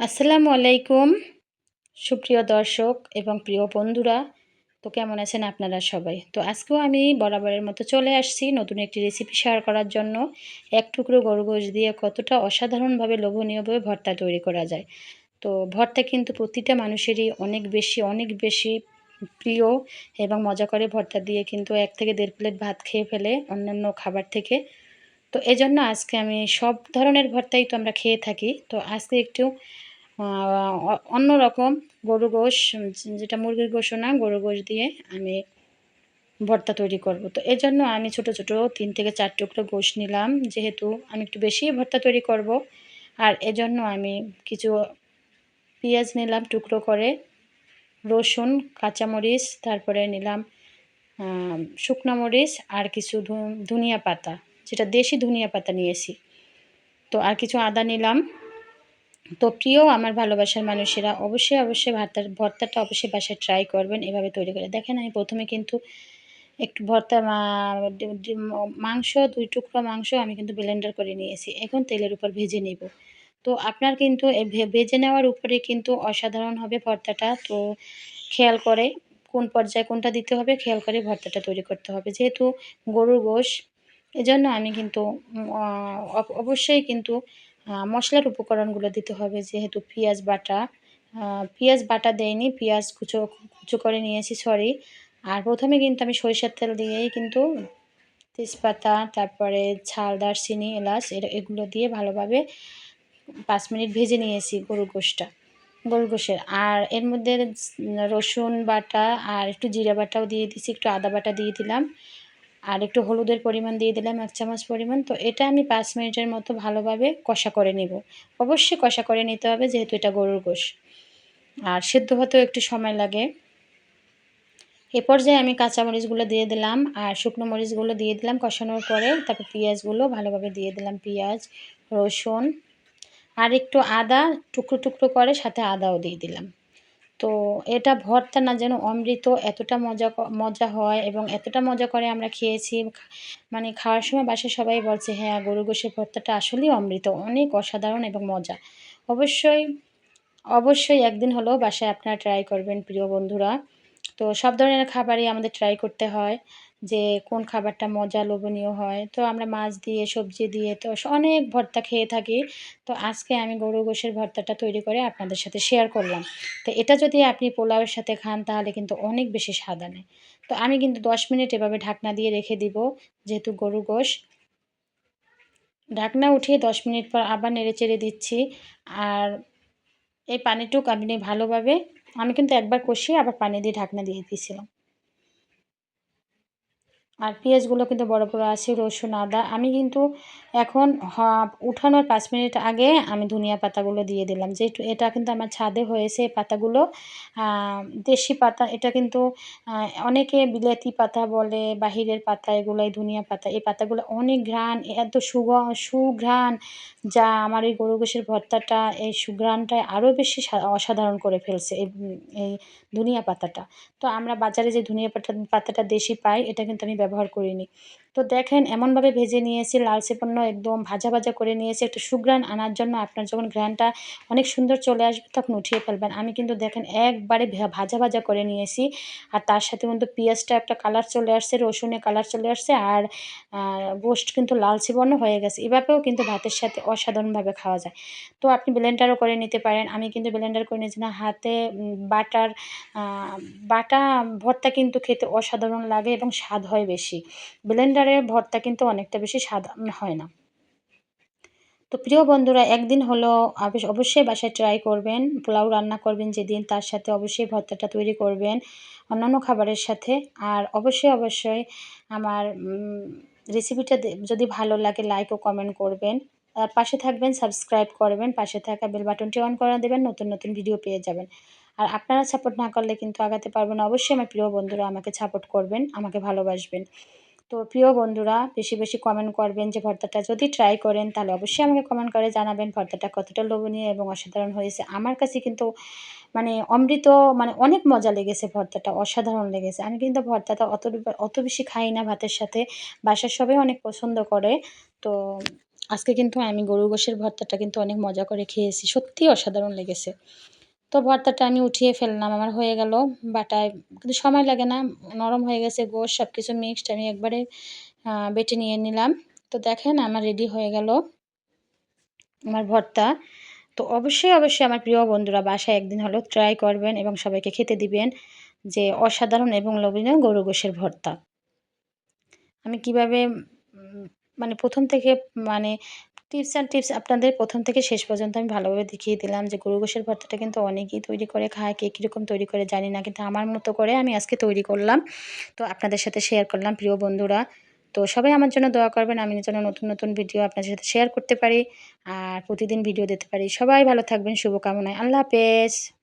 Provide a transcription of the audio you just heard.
আসসালামু আলাইকুম। সুপ্রিয় দর্শক এবং প্রিয় বন্ধুরা, তো কেমন আছেন আপনারা সবাই? তো আজকেও আমি বরাবরের মতো চলে আসছি নতুন একটি রেসিপি শেয়ার করার জন্য। এক টুকরো গরু গোশ দিয়ে কতটা অসাধারণভাবে লোভনীয়ভাবে ভর্তা তৈরি করা যায়। তো ভর্তা কিন্তু প্রতিটা মানুষেরই অনেক বেশি অনেক বেশি প্রিয় এবং মজা করে ভর্তা দিয়ে কিন্তু এক থেকে দেড় প্লেট ভাত খেয়ে ফেলে অন্যান্য খাবার থেকে। তো এজন্য আজকে আমি সব ধরনের ভর্তাই তো আমরা খেয়ে থাকি। তো আজকে একটু অন্য রকম গরু গোশ যেটা মুরগির গোশও না, গরু গোশ দিয়ে আমি ভর্তা তৈরি করব। তো এর জন্য আমি ছোট ছোট তিন থেকে চার টুকরো গোশ নিলাম, যেহেতু আমি একটু বেশি ভর্তা তৈরি করব। আর এজন্য আমি কিছু পেঁয়াজ নিলাম টুকরো করে, রসুন, কাঁচামরিচ, তারপরে নিলাম শুকনো মরিচ আর কিছু ধনিয়া পাতা, যেটা দেশি ধনিয়া পাতা নিয়েছি। তো আর কিছু আদা নিলাম তো প্রিয় আমার ভালোবাসার মানুষেরা, অবশ্যই অবশ্যই ভর্তার ভর্তাটা অবশ্যই বাসায় ট্রাই করবেন, এভাবে তৈরি করে। দেখেন, আমি প্রথমে কিন্তু একটু ভর্তা মাংস, দুই টুকরো মাংস আমি কিন্তু ব্লেন্ডার করে নিয়েছি। এখন তেলের উপর ভেজে নেব। তো আপনার কিন্তু ভেজে নেওয়ার উপরে কিন্তু অসাধারণ হবে ভর্তাটা। তো খেয়াল করে কোন পর্যায়ে কোনটা দিতে হবে, খেয়াল করে ভর্তাটা তৈরি করতে হবে। যেহেতু গরুর গোশ, এজন্য আমি কিন্তু অবশ্যই কিন্তু মশলার উপকরণগুলো দিতে হবে, যেহেতু পেঁয়াজ বাটা। পেঁয়াজ বাটা দেয়নি পেঁয়াজ কুচো কুচো করে নিয়েছি সরি আর প্রথমে কিন্তু আমি সরিষার তেল দিয়েই কিন্তু তেজপাতা, তারপরে ছাল দারচিনি, এলাচ এগুলো দিয়ে ভালোভাবে পাঁচ মিনিট ভেজে নিয়েছি গরু গোশটা গরু গোশের আর এর মধ্যে রসুন বাটা আর একটু জিরা বাটাও দিয়ে দিয়েছি, একটু আদা বাটা দিয়ে দিলাম। আর একটু হলুদের পরিমাণ দিয়ে দিলাম, এক চামচ পরিমাণ। তো এটা আমি পাঁচ মিনিটের মতো ভালোভাবে কষা করে নেব। অবশ্যই কষা করে নিতে হবে, যেহেতু এটা গরুর গোশ। আর সেদ্ধ হতেও একটু সময় লাগে। এ পর্যায়ে আমি কাঁচামরিচগুলো দিয়ে দিলাম, আর শুকনো মরিচগুলো দিয়ে দিলাম কষানোর পরে, তারপর পেঁয়াজগুলো ভালোভাবে দিয়ে দিলাম, পেঁয়াজ, রসুন, আর একটু আদা টুকরো টুকরো করে সাথে আদাও দিয়ে দিলাম। তো এটা ভর্তা না যেন অমৃত এতটা মজা মজা হয় এবং এতটা মজা করে আমরা খেয়েছি। মানে খাওয়ার সময় বাসায় সবাই বলছে হ্যাঁ গরু গোশের ভর্তাটা আসলেই অমৃত, অনেক অসাধারণ এবং মজা। অবশ্যই অবশ্যই একদিন হলো বাসায় আপনারা ট্রাই করবেন, প্রিয় বন্ধুরা। তো সব ধরনের খাবারই আমাদের ট্রাই করতে হয়। যে কোন খাবারটা মজা লোভনীয় হয়। তো আমরা মাছ দিয়ে, সবজি দিয়ে, তো অনেক ভর্তা খেয়ে থাকি। তো আজকে আমি গরু গোশের ভর্তাটা তৈরি করে আপনাদের সাথে শেয়ার করলাম। তো এটা যদি আপনি পোলাওয়ের সাথে খান, তাহলে কিন্তু অনেক বেশি স্বাদ আনে। তো আমি কিন্তু দশ মিনিট এভাবে ঢাকনা দিয়ে রেখে দিব, যেহেতু গরু গোশ। ঢাকনা উঠিয়ে দশ মিনিট পর আবার নেড়ে চেড়ে দিচ্ছি। আর এই পানিটুক আপনি ভালোভাবে, আমি কিন্তু একবার কষিয়ে আবার পানি দিয়ে ঢাকনা দিয়ে দিয়েছিলাম। আর পেঁয়াজগুলো কিন্তু বড় বড় আছে, রসুন, আদা। আমি কিন্তু এখন উঠানোর পাঁচ মিনিট আগে আমি ধনিয়া পাতাগুলো দিয়ে দিলাম। যে এটা কিন্তু আমার ছাদে হয়েছে পাতাগুলো দেশি পাতা, এটা কিন্তু অনেকে বিলাতি পাতা বলে, বাহিরের পাতা, এগুলোই ধনিয়া পাতা, এই পাতাগুলো অনেক ঘ্রাণ এত সুগ, সুঘ্রাণ যা আমার এই গরু গোশের ভর্তাটা, এই সুঘ্রাণটায় আরও বেশি অসাধারণ করে ফেলছে এই এই ধনিয়া পাতাটা। তো আমরা বাজারে যে ধনিয়া পাতা, পাতাটা দেশি পাই, এটা কিন্তু আমি ব্যবহার করিনি। তো দেখেন, এমনভাবে ভেজে নিয়েছি লালচে পণ্য একদম ভাজা ভাজা করে নিয়েছি, একটু সুগ্রান আনার জন্য আপনার যখন গ্রানটা অনেক সুন্দর চলে আসবে তখন উঠিয়ে ফেলবেন। আমি কিন্তু দেখেন, একবারে ভাজা ভাজা করে নিয়েছি, আর তার সাথে কিন্তু পেঁয়াজটা একটা কালার চলে আসছে রসুনে কালার চলে আসছে, আর গোস্ট কিন্তু লালচে বর্ণ হয়ে গেছে। এভাবেও কিন্তু ভাতের সাথে অসাধারণভাবে খাওয়া যায়। তো আপনি ব্লেন্ডারও করে নিতে পারেন। আমি কিন্তু ব্লেন্ডার করে নিয়েছি না, হাতে বাটার বাটা, ভর্তা কিন্তু খেতে অসাধারণ লাগে এবং স্বাদ হয় বেশি। ব্লেন্ডারের ভর্তা কিন্তু অনেকটা বেশি স্বাদ হয় না। তো প্রিয় বন্ধুরা, একদিন হলো অবশ্যই বাসায় ট্রাই করবেন, পোলাও রান্না করবেন যেদিন, তার সাথে অবশ্যই ভর্তাটা তৈরি করবেন, অন্যান্য খাবারের সাথে। আর অবশ্যই অবশ্যই আমার রেসিপিটা যদি ভালো লাগে লাইক ও কমেন্ট করবেন। আর পাশে থাকবেন সাবস্ক্রাইব করবেন, পাশে থাকা বেল বাটনটি অন করে দেবেন, নতুন নতুন ভিডিও পেয়ে যাবেন। আর আপনারা সাপোর্ট না করলে কিন্তু আগাতে পারবেন অবশ্যই আমার প্রিয় বন্ধুরা আমাকে সাপোর্ট করবেন, আমাকে ভালোবাসবেন। তো প্রিয় বন্ধুরা, বেশি বেশি কমেন্ট করবেন যে ভর্তাটা যদি ট্রাই করেন, তাহলে অবশ্যই আমাকে কমেন্ট করে জানাবেন ভর্তাটা কতটা লোভনীয় এবং অসাধারণ হয়েছে। আমার কাছে কিন্তু মানে অমৃত মানে অনেক মজা লেগেছে ভর্তাটা, অসাধারণ লেগেছে। আমি কিন্তু ভর্তাটা অত অত বেশি খাই না ভাতের সাথে। বাসার সবাই অনেক পছন্দ করে। তো আজকে কিন্তু আমি গরু গোশের ভর্তাটা কিন্তু অনেক মজা করে খেয়েছি। সত্যি অসাধারণ লেগেছে। তো ভর্তাটা আমি উঠিয়ে ফেললাম, আমার হয়ে গেল বাটায়। কিন্তু সময় লাগে না, নরম হয়ে গেছে, গোশ সব কিছু মিক্সড আমি একবারে বেটে নিয়ে নিলাম। তো দেখেন আমার রেডি হয়ে গেল আমার ভর্তা। তো অবশ্যই অবশ্যই আমার প্রিয় বন্ধুরা বাসায় একদিন হলো ট্রাই করবেন এবং সবাইকে খেতে দিবেন যে অসাধারণ এবং লোভনীয় গরু গোশের ভর্তা। আমি কীভাবে মানে প্রথম থেকে মানে টিপস অ্যান্ড টিপস আপনাদের প্রথম থেকে শেষ পর্যন্ত আমি ভালোভাবে দেখিয়ে দিলাম যে গরু গোশের ভর্তাটা কিন্তু অনেকেই তৈরি করে খায়, কে কীরকম তৈরি করে জানি না, কিন্তু আমার মতো করে আমি আজকে তৈরি করলাম। তো আপনাদের সাথে শেয়ার করলাম, প্রিয় বন্ধুরা। তো সবাই আমার জন্য দোয়া করবেন, আমি যেন নতুন নতুন ভিডিও আপনাদের সাথে শেয়ার করতে পারি আর প্রতিদিন ভিডিও দিতে পারি। সবাই ভালো থাকবেন, শুভকামনায়। আল্লাহ হাফেজ।